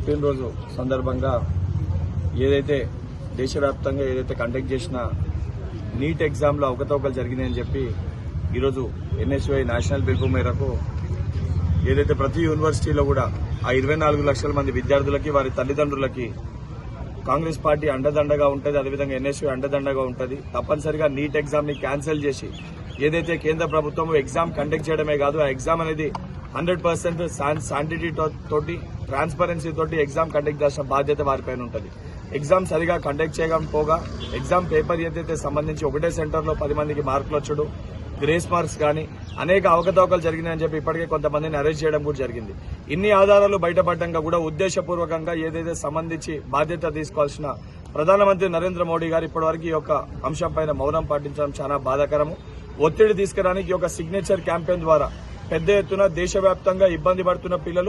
పుట్టినరోజు సందర్భంగా ఏదైతే దేశవ్యాప్తంగా ఏదైతే కండక్ట్ చేసిన నీట్ ఎగ్జామ్లో అవకతవకలు జరిగినాయని చెప్పి ఈరోజు ఎన్ఎస్యుఐ నేషనల్ పిలుపు మేరకు ఏదైతే ప్రతి యూనివర్సిటీలో కూడా ఆ ఇరవై నాలుగు లక్షల మంది విద్యార్థులకి వారి తల్లిదండ్రులకి కాంగ్రెస్ పార్టీ అండదండగా ఉంటుంది అదేవిధంగా ఎన్ఎస్యూ అండదండగా ఉంటుంది. తప్పనిసరిగా నీట్ ఎగ్జామ్ని క్యాన్సిల్ చేసి ఏదైతే కేంద్ర ప్రభుత్వం ఎగ్జామ్ కండక్ట్ చేయడమే కాదు ఆ ఎగ్జామ్ అనేది హండ్రెడ్ పర్సెంట్ శాంటిటీ తోటి ట్రాన్స్పరెన్సీ తోటి ఎగ్జామ్ కండక్ట్ చేసిన బాధ్యత వారిపైన ఉంటుంది. ఎగ్జామ్ సరిగా కండక్ట్ చేయకపోగా ఎగ్జామ్ పేపర్ ఏదైతే సంబంధించి ఒకటే సెంటర్లో పది మందికి మార్కులు వచ్చుడు గ్రేస్ మార్క్స్ కానీ అనేక అవకతవకలు జరిగినాయని చెప్పి ఇప్పటికే కొంతమందిని అరెస్ట్ చేయడం కూడా జరిగింది. ఇన్ని ఆధారాలు బయటపడ్డాక కూడా ఉద్దేశపూర్వకంగా ఏదైతే సంబంధించి బాధ్యత తీసుకోవాల్సిన ప్రధానమంత్రి నరేంద్ర మోడీ గారు ఇప్పటివరకు ఈ యొక్క అంశంపైన మౌనం పాటించడం చాలా బాధాకరము. ఒత్తిడి తీసుకురానికి ఈ యొక్క సిగ్నేచర్ క్యాంపెయిన్ ద్వారా పెద్ద ఎత్తున దేశవ్యాప్తంగా ఇబ్బంది పడుతున్న పిల్లలు